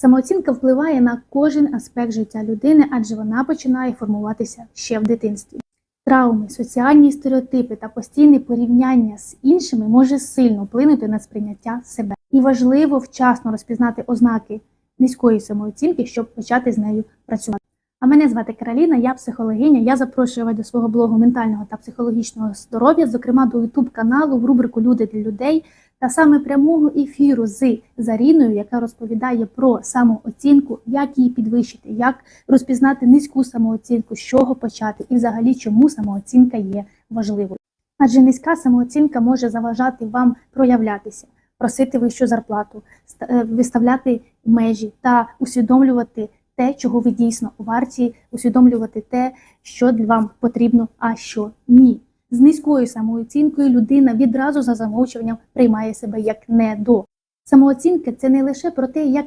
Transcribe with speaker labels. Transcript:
Speaker 1: Самооцінка впливає на кожен аспект життя людини, адже вона починає формуватися ще в дитинстві. Травми, соціальні стереотипи та постійне порівняння з іншими може сильно вплинути на сприйняття себе. І важливо вчасно розпізнати ознаки низької самооцінки, щоб почати з нею працювати. А мене звати Кароліна, я психологиня. Я запрошую вас до свого блогу ментального та психологічного здоров'я, зокрема до youtube каналу в рубрику Люди для людей та саме прямого ефіру з Заріною, яка розповідає про самооцінку, як її підвищити, як розпізнати низьку самооцінку, з чого почати, і взагалі чому самооцінка є важливою. Адже низька самооцінка може заважати вам проявлятися, просити вищу зарплату, е, виставляти межі та усвідомлювати те, чого ви дійсно варті, усвідомлювати те, що вам потрібно, а що ні. З низькою самооцінкою людина відразу за замовчуванням приймає себе як недо. Самооцінка це не лише про те, як